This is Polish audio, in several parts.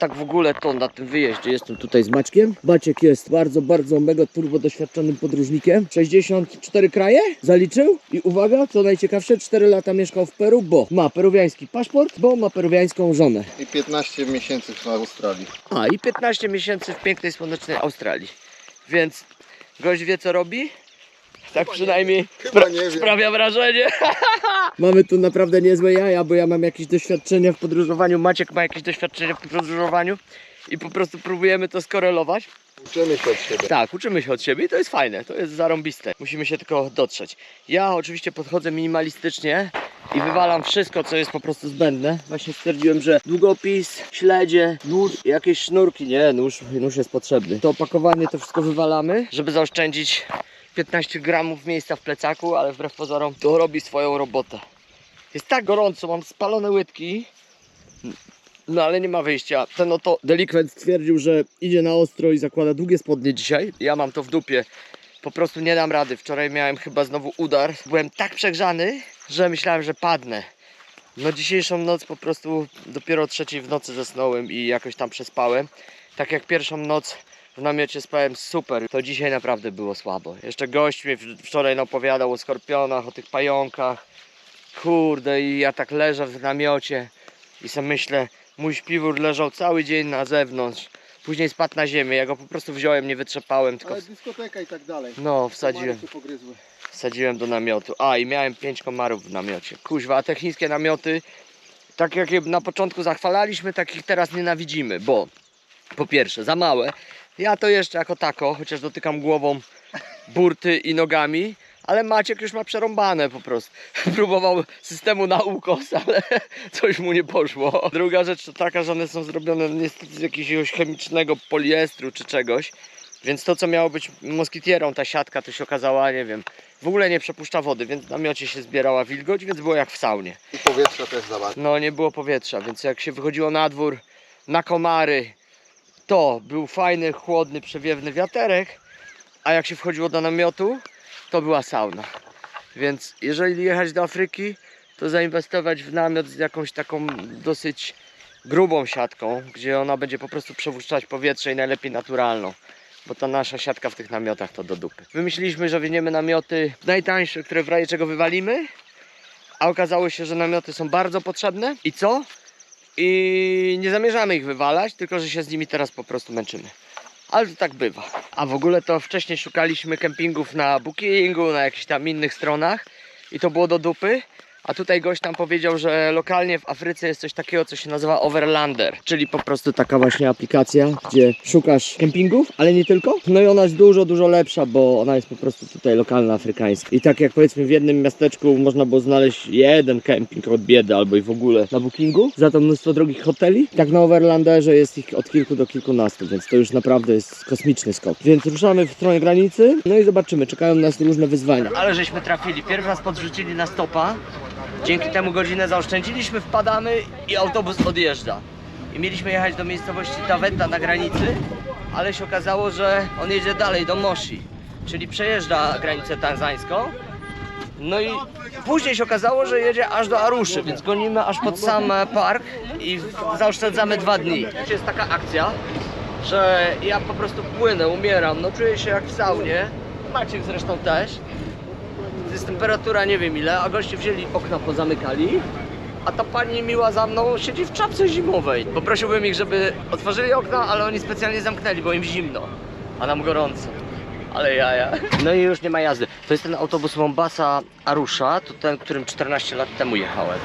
Tak w ogóle to na tym wyjeździe jestem tutaj z Maćkiem. Maciek jest bardzo, bardzo mega turbo doświadczonym podróżnikiem. 64 kraje zaliczył i uwaga, co najciekawsze, 4 lata mieszkał w Peru, bo ma peruwiański paszport, bo ma peruwiańską żonę. I 15 miesięcy w Australii. A i 15 miesięcy w pięknej, słonecznej Australii. Więc gość wie co robi. Tak przynajmniej Chyba nie wiem. sprawia wrażenie. Mamy tu naprawdę niezłe jaja, bo ja mam jakieś doświadczenia w podróżowaniu, Maciek ma jakieś doświadczenia w podróżowaniu i po prostu próbujemy to skorelować. Uczymy się od siebie. Tak, uczymy się od siebie i to jest fajne, to jest zarąbiste. Musimy się tylko dotrzeć. Ja oczywiście podchodzę minimalistycznie i wywalam wszystko, co jest po prostu zbędne. Właśnie stwierdziłem, że długopis, śledzie, nóż, jakieś sznurki, nie, nóż, nóż jest potrzebny. To opakowanie to wszystko wywalamy, żeby zaoszczędzić 15 gramów miejsca w plecaku, ale wbrew pozorom to robi swoją robotę. Jest tak gorąco, mam spalone łydki. No ale nie ma wyjścia. Ten oto delikwent stwierdził, że idzie na ostro i zakłada długie spodnie dzisiaj. Ja mam to w dupie. Po prostu nie dam rady. Wczoraj miałem chyba znowu udar. Byłem tak przegrzany, że myślałem, że padnę. No dzisiejszą noc po prostu dopiero o trzeciej w nocy zasnąłem i jakoś tam przespałem. Tak jak pierwszą noc w namiocie spałem super, to dzisiaj naprawdę było słabo. Jeszcze gość mi wczoraj opowiadał o skorpionach, o tych pająkach. Kurde i ja tak leżę w namiocie i sobie myślę, mój śpiwór leżał cały dzień na zewnątrz. Później spadł na ziemię, ja go po prostu wziąłem, nie wytrzepałem, tylko Ale dyskoteka i tak dalej. no wsadziłem, wsadziłem do namiotu. A i miałem pięć komarów w namiocie. Kuźwa, a te chińskie namioty, tak jak je na początku zachwalaliśmy, tak ich teraz nienawidzimy, bo po pierwsze za małe. Ja to jeszcze jako tako, chociaż dotykam głową burty i nogami, ale Maciek już ma przerąbane po prostu. Próbował systemu na ukos, ale coś mu nie poszło. Druga rzecz to taka, że one są zrobione niestety z jakiegoś chemicznego poliestru czy czegoś. Więc to, co miało być moskitierą, ta siatka, to się okazała, nie wiem, w ogóle nie przepuszcza wody, więc w namiocie się zbierała wilgoć, więc było jak w saunie. I powietrze też za bardzo. No nie było powietrza, więc jak się wychodziło na dwór, na komary, to był fajny, chłodny, przewiewny wiaterek, a jak się wchodziło do namiotu, to była sauna. Więc jeżeli jechać do Afryki, to zainwestować w namiot z jakąś taką dosyć grubą siatką, gdzie ona będzie po prostu przepuszczać powietrze i najlepiej naturalną. Bo ta nasza siatka w tych namiotach to do dupy. Wymyśliliśmy, że weźmiemy namioty najtańsze, które w razie czego wywalimy, a okazało się, że namioty są bardzo potrzebne. I co? I nie zamierzamy ich wywalać, tylko że się z nimi teraz po prostu męczymy. Ale to tak bywa. A w ogóle to wcześniej szukaliśmy kempingów na Bookingu, na jakichś tam innych stronach i to było do dupy. A tutaj gość nam powiedział, że lokalnie w Afryce jest coś takiego, co się nazywa Overlander, czyli po prostu taka właśnie aplikacja, gdzie szukasz kempingów, ale nie tylko. No i ona jest dużo, dużo lepsza, bo ona jest po prostu tutaj lokalna, afrykańska. I tak jak powiedzmy w jednym miasteczku można było znaleźć jeden kemping od biedy albo i w ogóle na Bookingu, za to mnóstwo drogich hoteli. Tak na Overlanderze jest ich od kilku do kilkunastu, więc to już naprawdę jest kosmiczny skok. Więc ruszamy w stronę granicy, no i zobaczymy, czekają nas różne wyzwania. Ale żeśmy trafili, pierwszy raz podrzucili na stopa, Dzięki temu godzinę zaoszczędziliśmy, wpadamy i autobus odjeżdża. I mieliśmy jechać do miejscowości Taweta na granicy, ale się okazało, że on jedzie dalej do Moshi, czyli przejeżdża granicę tanzańską. No i później się okazało, że jedzie aż do Aruszy, więc gonimy aż pod sam park i zaoszczędzamy dwa dni. Jest taka akcja, że ja po prostu płynę, umieram, no czuję się jak w saunie, Maciek zresztą też. Jest temperatura nie wiem ile, a goście wzięli okna pozamykali. A ta pani miła za mną siedzi w czapce zimowej. Poprosiłbym ich, żeby otworzyli okna, ale oni specjalnie zamknęli, bo im zimno, a nam gorąco. Ale jaja. No i już nie ma jazdy. To jest ten autobus Mombasa Arusha, to ten, którym 14 lat temu jechałem.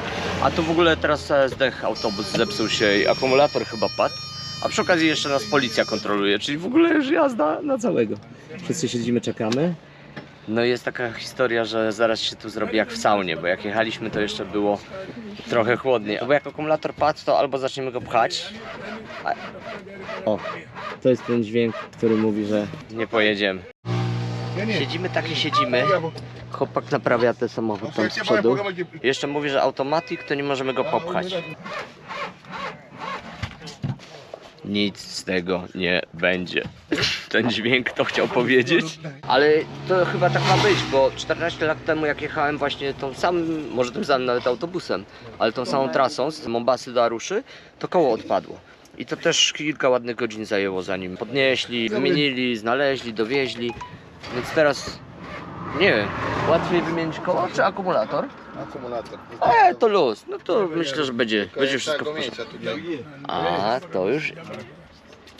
A tu w ogóle teraz zdech autobus, zepsuł się i akumulator chyba padł. A przy okazji jeszcze nas policja kontroluje, czyli w ogóle już jazda na całego. Wszyscy siedzimy, czekamy. No i jest taka historia, że zaraz się tu zrobi jak w saunie, bo jak jechaliśmy to jeszcze było trochę chłodniej. Bo jak akumulator padł, to albo zaczniemy go pchać. A... O, to jest ten dźwięk, który mówi, że nie pojedziemy. Siedzimy takie siedzimy. Chłopak naprawia ten samochód tam z przodu. Jeszcze mówi, że automatik to nie możemy go popchać. Nic z tego nie będzie. Ten dźwięk to chciał powiedzieć. Ale to chyba tak ma być, bo 14 lat temu jak jechałem właśnie tą samym, może tym samym nawet autobusem, ale tą samą trasą z Mombasy do Aruszy, to koło odpadło. I to też kilka ładnych godzin zajęło zanim podnieśli, wymienili, znaleźli, dowieźli. Więc teraz nie wiem, łatwiej wymienić koło czy akumulator? Akumulator. E, to luz. No to myślę, że będzie, będzie wszystko w porządku. A to już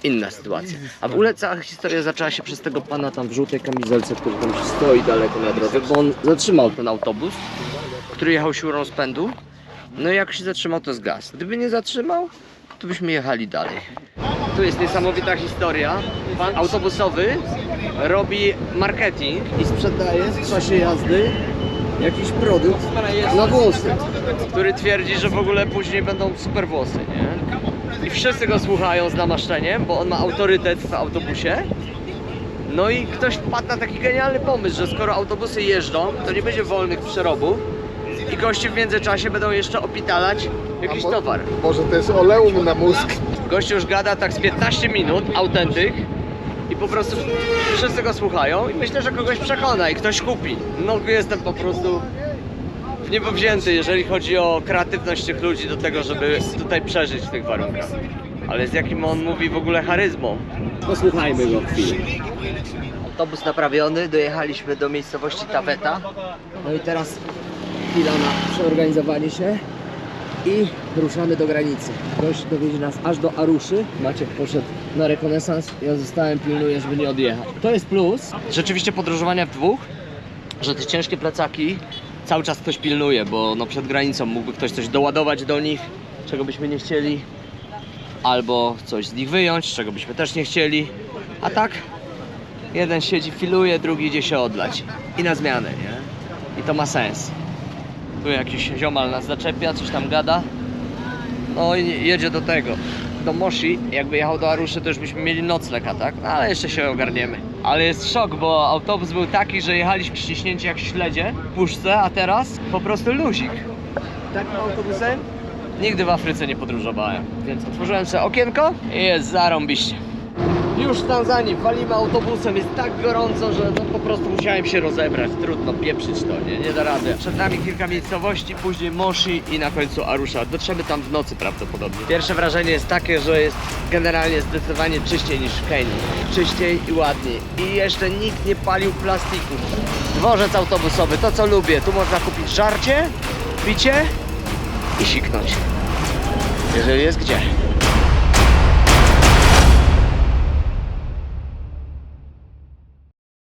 inna sytuacja. A w ogóle cała historia zaczęła się przez tego pana tam w żółtej kamizelce, który tam stoi daleko na drodze, bo on zatrzymał ten autobus, który jechał siłą rozpędu. No i jak się zatrzymał, to zgasł. Gdyby nie zatrzymał, to byśmy jechali dalej. Tu jest niesamowita historia. Pan autobusowy robi marketing i sprzedaje w czasie jazdy jakiś produkt na włosy, który twierdzi, że w ogóle później będą super włosy, nie? I wszyscy go słuchają z namaszczeniem, bo on ma autorytet w autobusie. No i ktoś wpadł na taki genialny pomysł, że skoro autobusy jeżdżą, to nie będzie wolnych przerobów i goście w międzyczasie będą jeszcze opitalać jakiś mo- towar. Może to jest oleum na mózg. Gościu już gada tak z 15 minut, autentyk i po prostu wszyscy go słuchają i myślę, że kogoś przekona i ktoś kupi. No jestem po prostu w niebo wzięty, jeżeli chodzi o kreatywność tych ludzi do tego, żeby tutaj przeżyć w tych warunkach. Ale z jakim on mówi w ogóle charyzmą. Posłuchajmy go chwilę. Autobus naprawiony, dojechaliśmy do miejscowości Taweta. No i teraz chwila na przeorganizowanie się i ruszamy do granicy. Gość dowiezie nas aż do Aruszy. Maciek poszedł na rekonesans, ja zostałem, pilnuję, żeby nie odjechać. To jest plus rzeczywiście podróżowania w dwóch, że te ciężkie plecaki cały czas ktoś pilnuje, bo no przed granicą mógłby ktoś coś doładować do nich, czego byśmy nie chcieli, albo coś z nich wyjąć, czego byśmy też nie chcieli. A tak, jeden siedzi, filuje, drugi idzie się odlać. I na zmianę, nie? I to ma sens. Tu jakiś ziomal nas zaczepia, coś tam gada. No i jedzie do tego. Do Moshi, jakby jechał do Aruszy, to już byśmy mieli nocleg, a tak? No ale jeszcze się ogarniemy. Ale jest szok, bo autobus był taki, że jechaliśmy ściśnięci jak śledzie w puszce, a teraz po prostu luzik. Takim autobusem nigdy w Afryce nie podróżowałem. Więc otworzyłem sobie okienko i jest zarąbiście. Już w Tanzanii walimy autobusem, jest tak gorąco, że no po prostu musiałem się rozebrać. Trudno pieprzyć to, nie, nie da rady. Przed nami kilka miejscowości, później Moshi i na końcu Arusha. Dotrzemy tam w nocy prawdopodobnie. Pierwsze wrażenie jest takie, że jest generalnie zdecydowanie czyściej niż w Kenii. Czyściej i ładniej. I jeszcze nikt nie palił plastiku. Dworzec autobusowy, to co lubię. Tu można kupić żarcie, picie i siknąć. Jeżeli jest gdzie.